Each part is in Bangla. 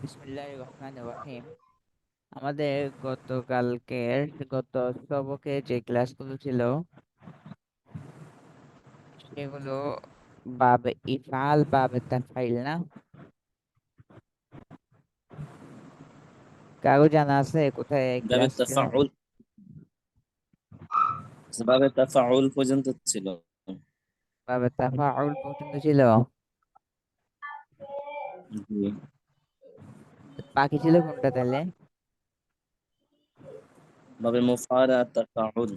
বিসমিল্লাহির রহমানির রহিম। আমাদের গতকালকের গত সবকে যে ক্লাসগুলো ছিল সেগুলো বাবে ইফআল বাবে তাফাইল না? কারও জানা আছে কোথায় তাফাউল। বাবে তাফাউল পর্যন্ত ছিল। বাবে তাফাউল পর্যন্ত ছিল? জি। বাকি ছিল কোনটা তাহলে? বাবে মুফারা তাফাউল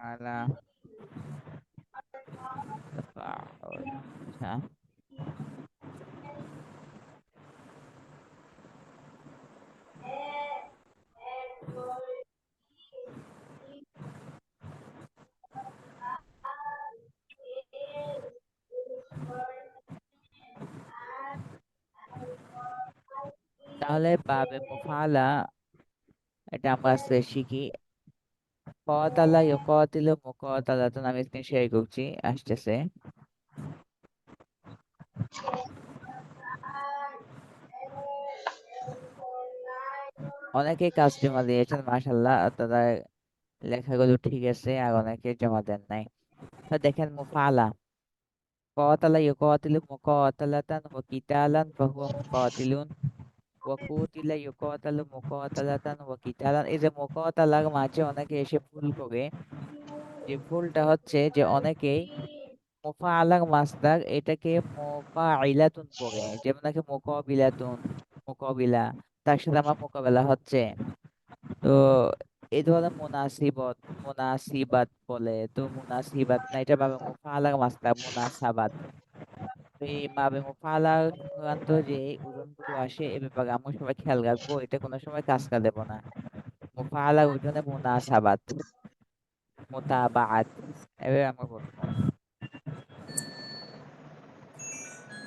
আলা। তাফাউল আচ্ছা। তাহলে বাবে মুফালা। এটা আমরা আজকে শিখি। কতালা ইয়কতিল মুকতালা তো আমি স্ক্রিন শেয়ার করছি, আসতেছে। অনেকে কাজ জমা দিয়েছেন মাসাল্লাহ তারা লেখাগুলো ঠিক আছে, আর অনেকে জমা দেন নাই। তো দেখেন মুফালা। কতালা ইয়কতিল মুকতালাতান ও কিতালান, ফাহুয়া মুকতিলুন ওয়াকুতিলা মুকাতালাতান এই যে মুকাতালার মাঝে অনেকে এসে ভুল করে যে ভুলটা হচ্ছে যে অনেকেই মুফাআলার মাসদার এটাকে মুফাইলাতুন করে যেমন নাকি মুকাবিলাতুন মোকাবিলা তার সাথে আমার মোকাবেলা হচ্ছে তো এই ধরনের মুনাসিবত মুনাসিবাত বলে তো মুনাসিবাত না এটা ভাবে মুফাআলার মাসদার মুনাসাবাত বাবে মুফাআলার সংক্রান্ত যে ওজনগুলো আসে এ ব্যাপারে আমরা সবাই খেয়াল রাখব, এটা কোনো সময় কাজকা দেব না। মুফাআলার ওজনে মুনাসাবাত মুতাবাআত এভাবে আমরা বলব।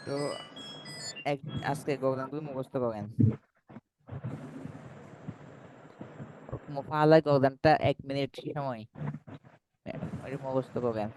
তো এক, আজকে গর্দানগুলো মুখস্থ করেন। মুফাআলা গর্দানটা এক মিনিট সময় মুখস্থ করেন।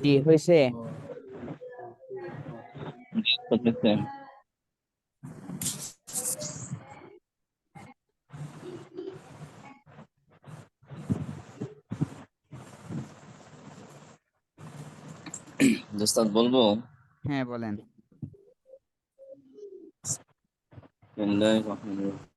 জি হয়েছে করতেছে। দোস্তাদ বলব হ্যাঁ বলেন বিসমিল্লাহির রহমানির রহিম।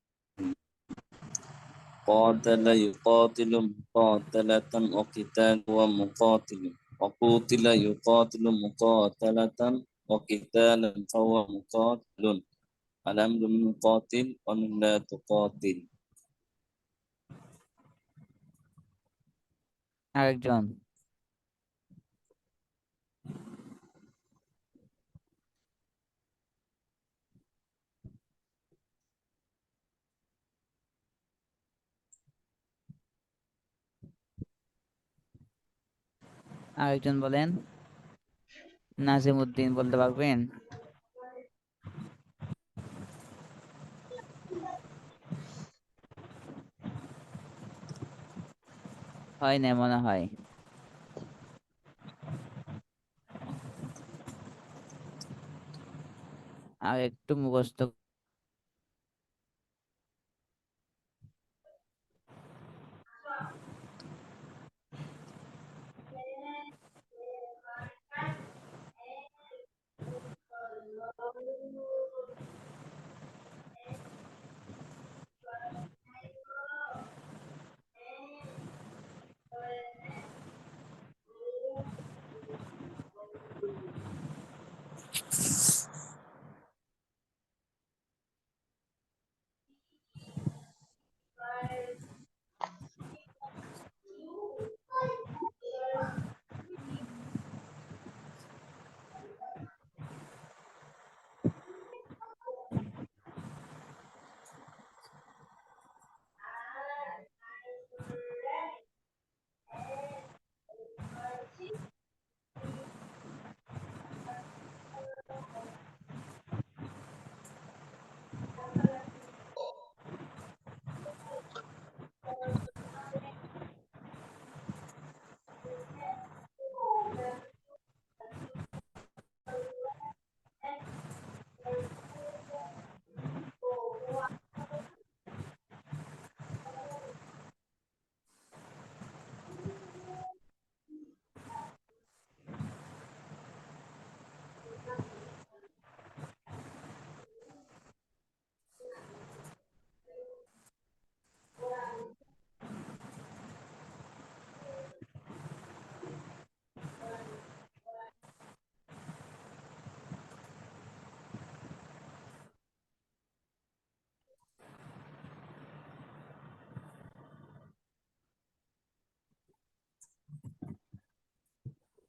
قاتل يقاتل مقاتلة وقتال ومقاتل. وقتل يقاتل مقاتلة وقتال فهو مقاتل. الأمر من قاتل ومن لا تقاتل. أرجون আরেকজন বলেন নাজিম উদ্দিন বলতে পারবেন? হয় না মনে হয়। আর একটু মুখস্থ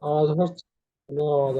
আওয়াজ হচ্ছে কোনো আওয়াজ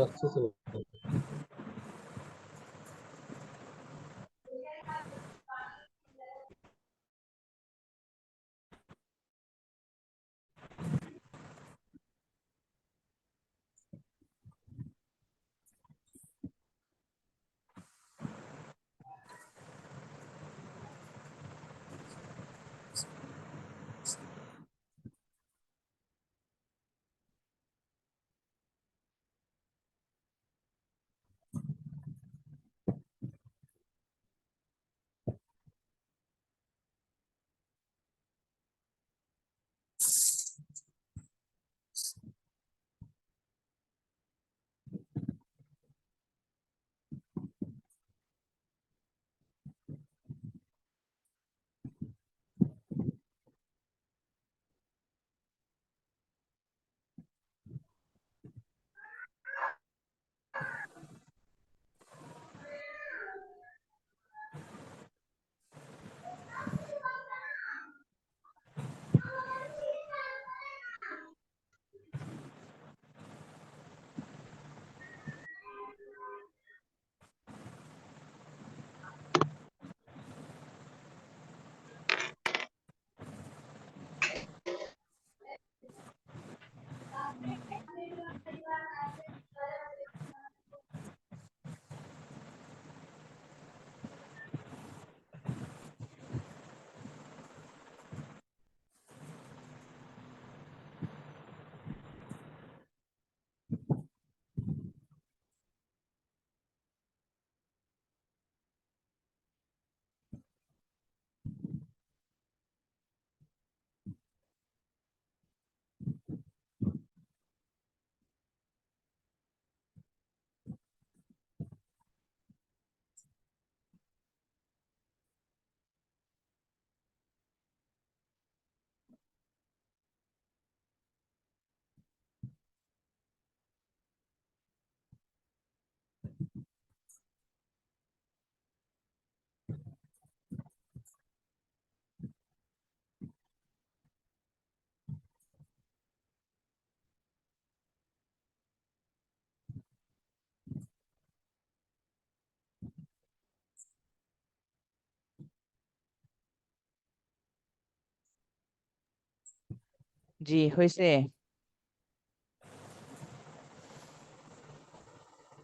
জি হয়েছে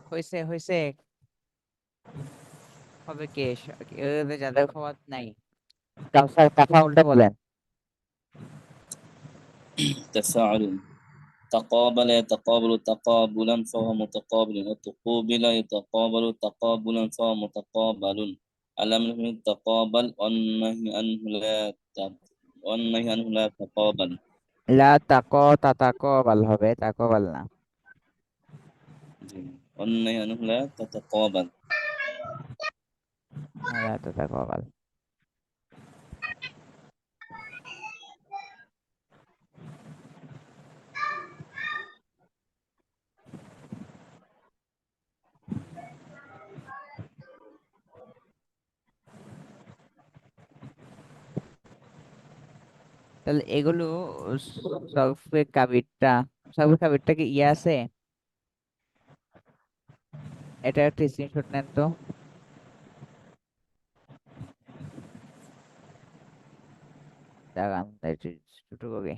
হয়েছে হয়েছে হবে কে স- এ- যাদের খাওয়ার নাই কাউসার কাফা উল্টা বলেন تفاعل تقابل يتقابل تقابلا فهو متقابل وتقوبل يتقابل تقابلا فهو متقابل الأمر به تقابل والنهي عنه لا ت- والنهي عنه لا تقابل লা তাকো তাতাকো বাল হবে তাকো বাল না অন্য লা তাতাকো বাল লা তাতাকো বাল তাহলে এগুলো সরফে কাবিরটা সরফে কাবিরটা কি ইয়ে আছে? এটা একটা স্ক্রিনশট নেন তো। দাঁড়ান একটু ছোট করে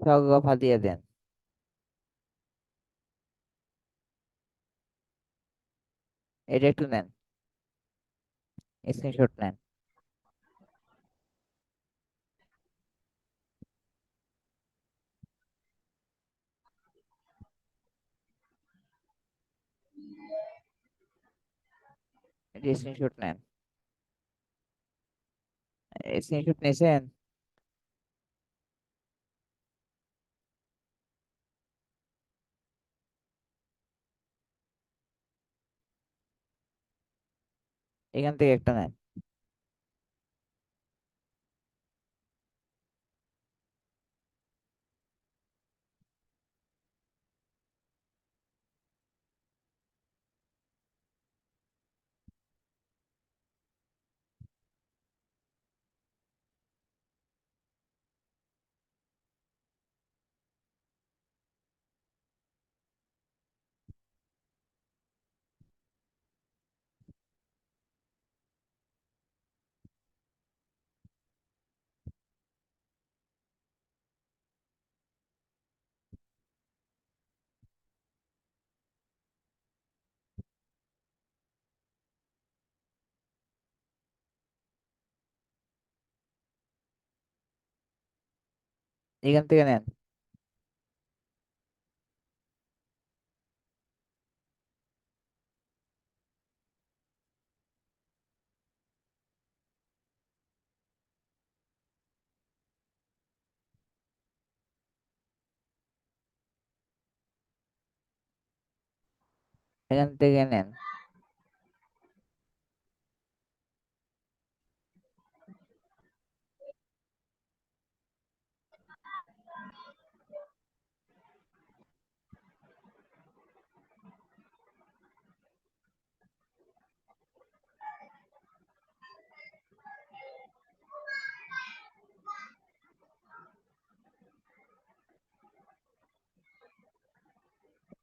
সগফা দিয়ে দেন এটা একটু নেন স্ক্রিনশট নেন এটা স্ক্রিনশট নেন স্ক্রিনশট নিয়েছেন এখান থেকে একটা নেন এখান থেকে নেন এখান থেকে নেন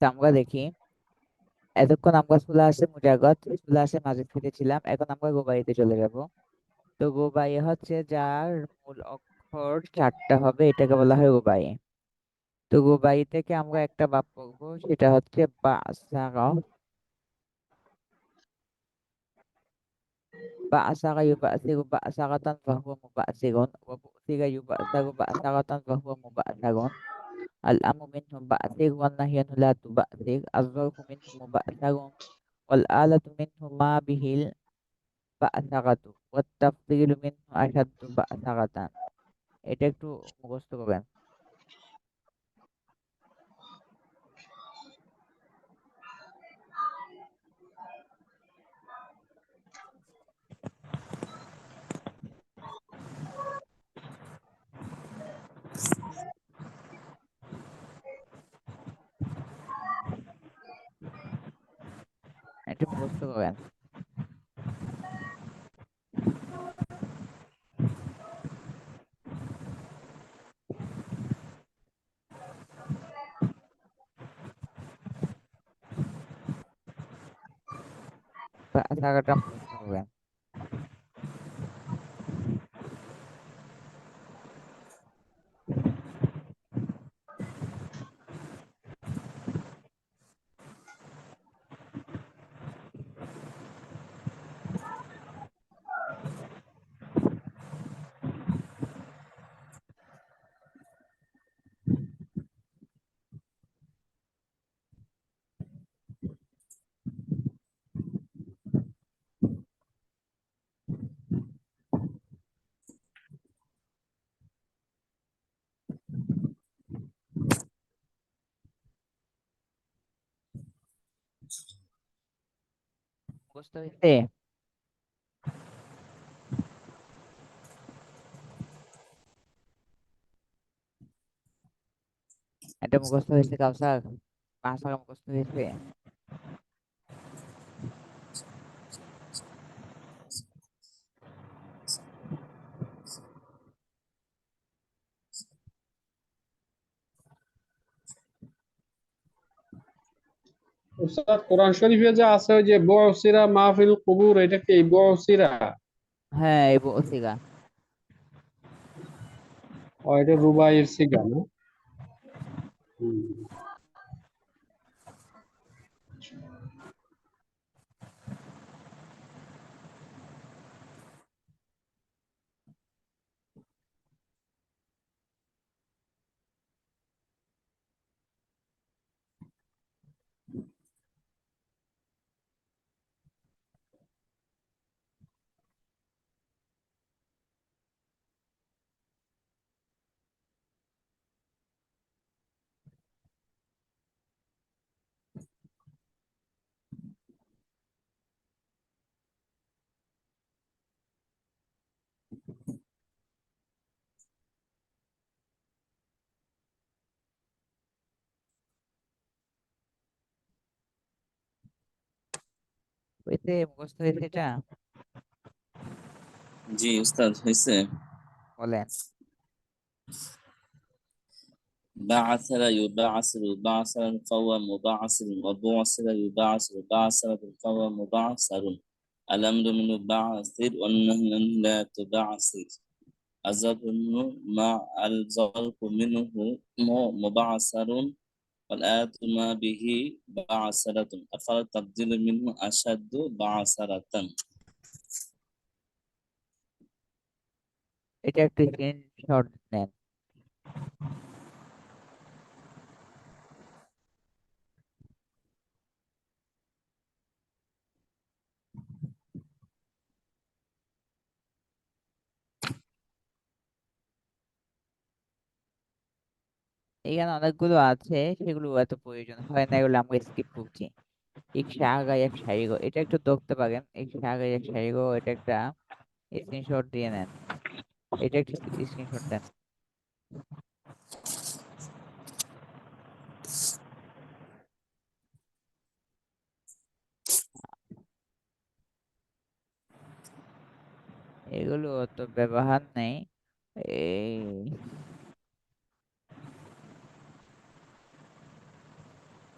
তা আমরা দেখি। এতক্ষণ আমরা চলে আসে মুজাগত, চলে আসে মাজিদ ছিলাম। এখন আমরা গোবাইতে চলে যাব। তো গোবাই হচ্ছে যার মূল অক্ষর চারটা হবে, এটাকে বলা হয় গোবাই। তো গোবাই থেকে আমরা একটা বাপ পড়ব, সেটা হচ্ছে বা সারা বা'সাকা ইউবা'সিরু বা'সাকাতান ফাহুয়া মুবা'সিরুন ওয়া বু'সিরা ইউবা'সারু বা'সাকাতান নাহয়ু আনহু লা তুবা'সির আয-যারফু মিনহু মুবা'সারুন ওয়াল আলাতু মিনহু মা বিহিল বা'সাকাতু ওয়াত তাফদীলু মিনহু আশাদ্দু বা'সাকাতান এটা একটু মুখস্থ করবেন একটু মুখস্থ করবেন বা'সাকাটা মুখস্থ করবেন মুখস্থ হয়েছে এটা মুখস্থ হয়েছে কাউসার বা'সাকা মুখস্থ হয়েছে উস্তাদ কোরআন শরীফে যে আছে ওই যে বুসিরা মাহফিল কুবুর এটা কি বুসিরা হ্যাঁ এই বু'সিরা ও এটা রুবাইয়ের সিগা না? হয়েছে মুখস্থ হয়েছে এটা জি উস্তাদ হয়েছে বলেন بعثر يبعثر بعثرا فهو مبعثر وبعثر يبعثر بعثرة فهو مبعثر الأمر منه بعثر والنهي عنه لا تبعثر الظرف مع الظرف منه م- مبعثر والآت ما به بعثرة أفعل تبديل منه أشد بعثرة এটা একটু স্ক্রিনশট নেন এখানে অনেকগুলো আছে, সেগুলো এত প্রয়োজন হয় না, এগুলো আমরা স্কিপ করছি। এক শাহগাই এক শাড়িগো এটা একটু দেখতে পারেন। এক শাহগাই এক শাড়িগো এটা একটা স্ক্রিনশট দিয়ে নেন। এটা একটা স্ক্রিনশট দেন। এগুলো অত ব্যবহার নেই। এই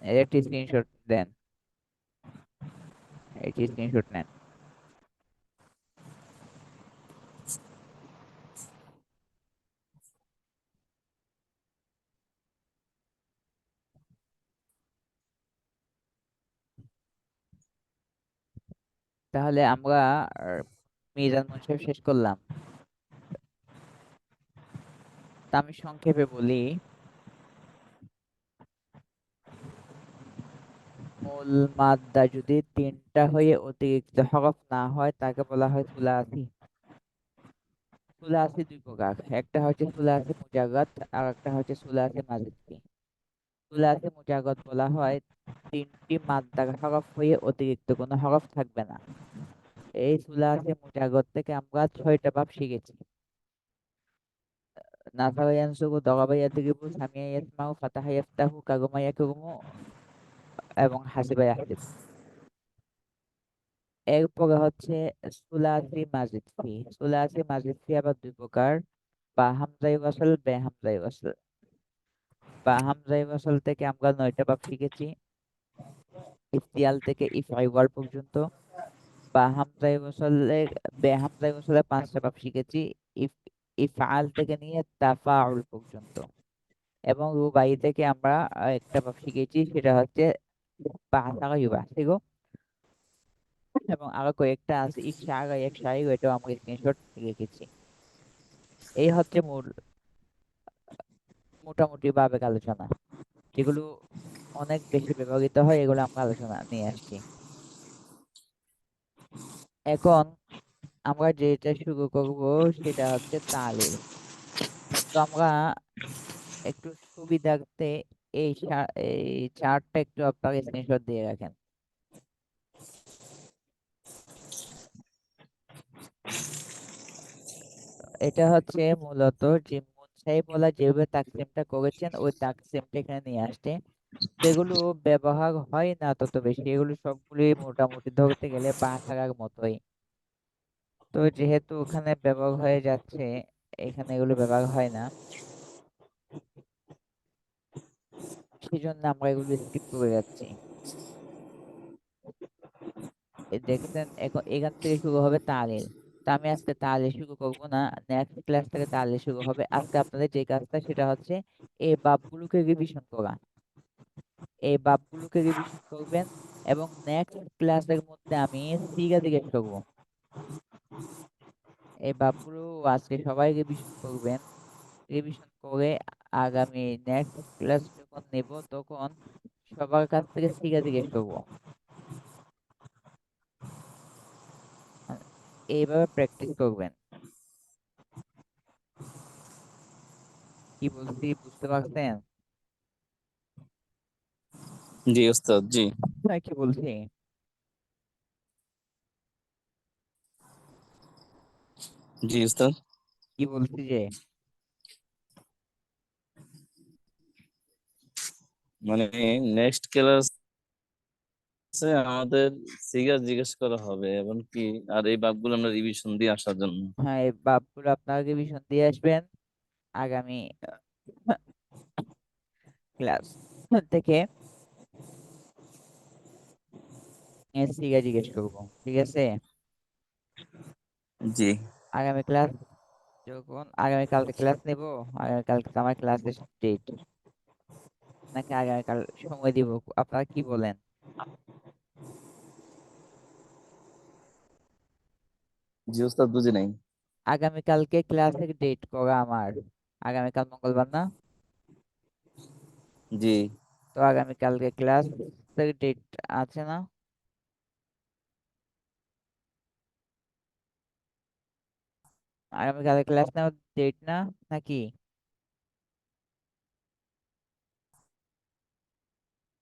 একটি স্ক্রিনশট দেন। এটি স্ক্রিনশট নেন। তাহলে আমরা মিজান মুন্সিফ শেষ করলাম। তা আমি সংক্ষেপে বলি মূল মাদ্দা যদি তিনটা হয়ে অতিরিক্ত হরফ না হয়, তাকে বলা হয় সুলাসি সুলাসি দুই প্রকার। একটা হচ্ছে সুলাসি মুজাগাত, আর একটা হচ্ছে সুলাসি মাজিদি সুলাসি মুজাগাত বলা হয়, তিনটি মাদ্দার হরফ হয়ে অতিরিক্ত কোনো হরফ থাকবে না। এই সুলাসি মুজাগাত থেকে আমরা ছয়টা ভাব শিখেছি। নাসারা ইয়ানসুরু দরাবা ইয়াদরিবু সামিয়া ইয়াসমাউ, ফাতাহা ইয়াফতাহু কাগুমা ইয়াকুমু এবং হাসিবা ইয়াহসিব এরপরে হচ্ছে সুলাসি মাজিদ ফি। সুলাসি মাজিদ ফি আবার দুই প্রকার। বা হামজাই ওয়াসল, বে হামজাই ওয়াসল। বা হামজাই ওয়াসল থেকে আমরা নয়টা ভাব শিখেছি। ইফতিয়াল থেকে ইফআইওয়াল পর্যন্ত। বা হামজাই ওয়াসলে, বে হামজাই ওয়াসলে পাঁচটা ভাব শিখেছি। ইফ, ইফআল থেকে নিয়ে তাফাউল পর্যন্ত। এবং রুবাই থেকে আমরা একটা ভাব শিখেছি, সেটা হচ্ছে এবং আরও কয়েকটা আছে স্ক্রিনশট রেখেছি। এই হচ্ছে মূল, মোটামুটি ভাবে আলোচনা। যেগুলো অনেক বেশি ব্যবহৃত হয়, এগুলো আমরা আলোচনা নিয়ে আসছি। এখন আমরা যেটা শুরু করব, সেটা হচ্ছে তালিল তো আমরা একটু সুবিধার্থে এই এই চার্টটা একটু আপনার স্ক্রিনশট দিয়ে রাখেন। এটা হচ্ছে মূলত যে মুনসাই বলা যেভাবে তাকসিমটা করেছেন, ওই তাকসিমটা এখানে নিয়ে আসছে। যেগুলো ব্যবহার হয় না তত বেশি, এগুলো সবগুলি মোটামুটি ধরতে গেলে বাঁচার মতোই। তো যেহেতু ওখানে ব্যবহার হয়ে যাচ্ছে, এখানে এগুলো ব্যবহার হয় না। সেই জন্য আমরা এগুলো স্কিপ করে যাচ্ছি। দেখছেন এখন এখান থেকে শুরু হবে তালিল তা আমি আজকে তালিল শুরু করব না নেক্সট ক্লাস থেকে তালিল শুরু হবে। আজকে আপনাদের যে কাজটা সেটা হচ্ছে এই বাবগুলোকে রিভিশন করা। এই বাবগুলোকে রিভিশন করবেন এবং নেক্সট ক্লাসের মধ্যে আমি সিগা জিজ্ঞেস করব। এই বাবগুলো আজকে সবাই রিভিশন করবেন। রিভিশন করে আগামী নেক্সট ক্লাস যখন নেব তখন সবার কাছ থেকে সিগা জিজ্ঞেস করব এইভাবে প্র্যাকটিস করবেন। কি বলছি বুঝতে পারছেন? জি ওস্তাদ জি। হ্যাঁ, কি বলছি? জি ওস্তাদ। কি বলছি যে মানে নেক্সট ক্লাসে আমাদের সিগার জিজ্ঞেস করা হবে এবং কি আর এই বাবগুলো আমরা রিভিশন দিয়ে আসার জন্য। হ্যাঁ এই বাবগুলো আপনারা রিভিশন দিয়ে আসবেন আগামী ক্লাস থেকে। সিগা জিজ্ঞেস করব ঠিক আছে? জি। আগামী ক্লাস যখন আগামীকালকে ক্লাস নেব আগামীকালকে আমার ক্লাসের ডেট নাকি আগামীকাল সময় দিব আপনারা কি বলেন? জি ওস্তাদ বুঝি নাই। আগামীকালকে ক্লাসের ডেট করা আমার? আগামীকাল মঙ্গলবার না? জি। তো আগামীকালকে ক্লাসের ডেট আছে না? আগামীকালকে ক্লাস নেওয়ার ডেট না নাকি?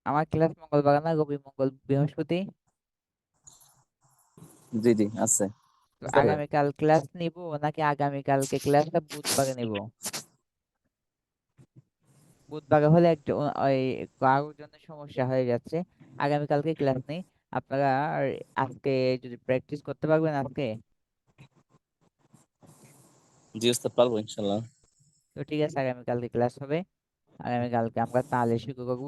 আমার ক্লাস মঙ্গলবার না? রবি মঙ্গল বৃহস্পতি? জি জি আছে। আগামীকাল ক্লাস নিব নাকি আগামীকালকে ক্লাসটা বুধবারে নিব? বুধবারে হলে একটু ওই কারোর জন্য সমস্যা হয়ে যাচ্ছে। আগামীকালকে ক্লাস নেই। আপনারা আজকে যদি প্র্যাকটিস করতে পারবেন আজকে? জি ওস্তাদ পারব ইনশাল্লাহ। তো ঠিক আছে আগামীকালকে ক্লাস হবে। আগামীকালকে আমরা তাহলে শুরু করব।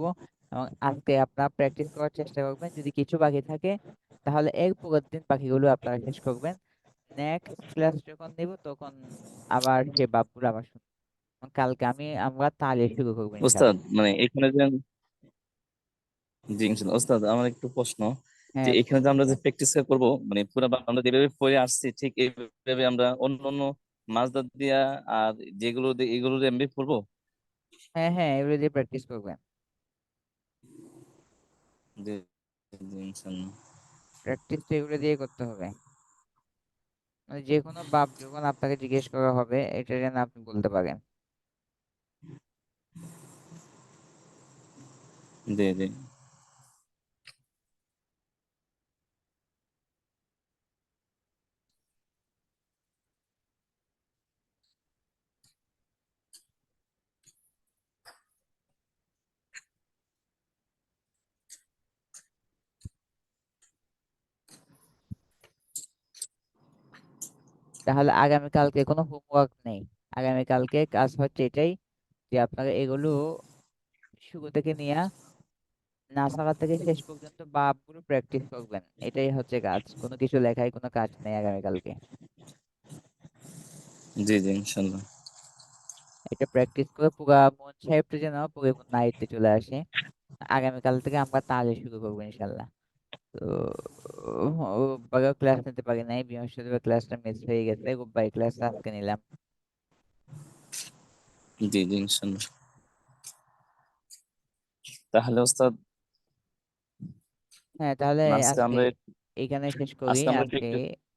এবং আজকে আপনারা প্র্যাকটিস করার চেষ্টা করবেন। যদি কিছু বাকি থাকে তাহলে এর পরের দিন বাকিগুলো আপনারা শেষ করবেন। নেক্সট ক্লাস যখন নেব তখন আবার যে বাবগুলো আবার কালকে আমি আমরা তাহলে শুরু করব ওস্তাদ মানে এখানে যে জি ওস্তাদ আমার একটু প্রশ্ন হ্যাঁ। যে এখানে যে আমরা যে প্র্যাকটিস করব মানে পুরো আমরা যেভাবে পড়ে আসছি ঠিক এইভাবে আমরা অন্য অন্য মাছদার দিয়া আর যেগুলো এগুলো দিয়ে এমনি পড়ব? হ্যাঁ হ্যাঁ এগুলো দিয়ে প্র্যাকটিস করবেন। প্র্যাকটিস তো এগুলো দিয়ে করতে হবে। মানে যে কোনো বাপ যখন আপনাকে জিজ্ঞেস করা হবে এটা যেন আপনি বলতে পারেন। জি জি তাহলে আগামীকালকে কোনো হোমওয়ার্ক নেই। আগামীকালকে কাজ হচ্ছে এটাই যে আপনারা এগুলো শুরু থেকে নিয়ে নাসালা থেকে শেষ পর্যন্ত বাপগুলো প্র্যাকটিস করবেন। এটাই হচ্ছে কাজ। কোনো কিছু লেখায় কোনো কাজ নেই আগামীকালকে। জি জি ইনশাল্লাহ। এটা প্র্যাকটিস করে পুরা মন সাহেবটা যেন পরিপূর্ণ নাইটে চলে আসে। আগামীকাল থেকে আমরা তাহলে শুরু করব ইনশাল্লাহ। তো রোববারেও ক্লাস নিতে পারি নাই। বৃহস্পতিবার ক্লাসটা মিস হয়ে গেছে। রোববার ক্লাস আজকে নিলাম। জি জি ইনশাল্লাহ। তাহলে ওস্তাদ হ্যাঁ তাহলে আজকে আজকে আমরা এখানে শেষ করি। আজকে আজকে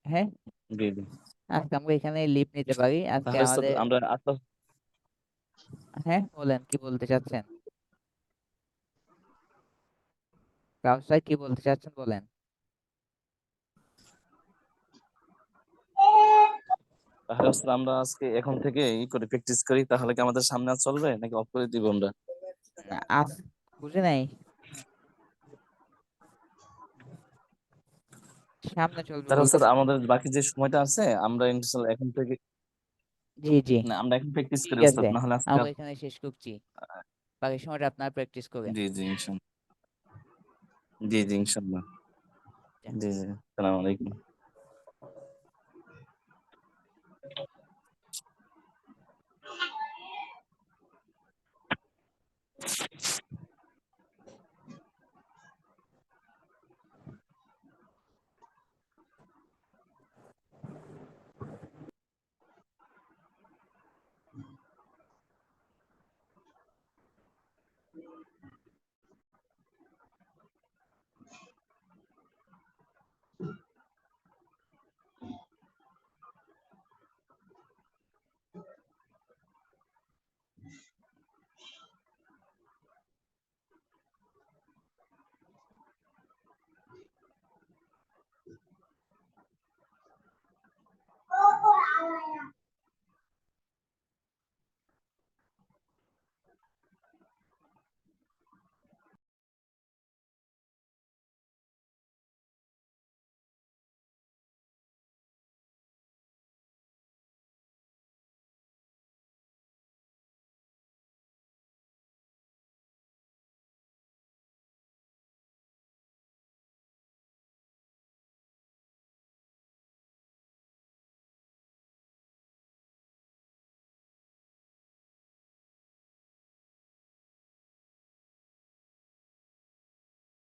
হ্যাঁ? জি জি। আজকে আমরা এখানে লিভ নিতে পারি। আজকে আমাদের আমরা আস্তে হ্যাঁ বলেন কি বলতে চাচ্ছেন? কাউসার কি বলতে চাচ্ছেন বলেন? তাহলে আমরা আজকে এখন থেকে ই করে প্র্যাকটিস করি তাহলে কি আমাদের সামনে আর চলবে নাকি অফ করে দিব আমরা? বুঝে নাই। সামনে চলবে তাহলে ওস্তাদ আমাদের বাকি যে সময়টা আছে আমরা এখন থেকে জি জি। না আমরা এখন প্র্যাকটিস করি ওস্তাদ না হলে আজকে আমরা এখানে শেষ করছি। বাকি সময়টা আপনারা প্র্যাকটিস করেন। জি জি ইনশাল্লাহ। জি জি ইনশাল্লাহ। জি জি আসসালামু আলাইকুম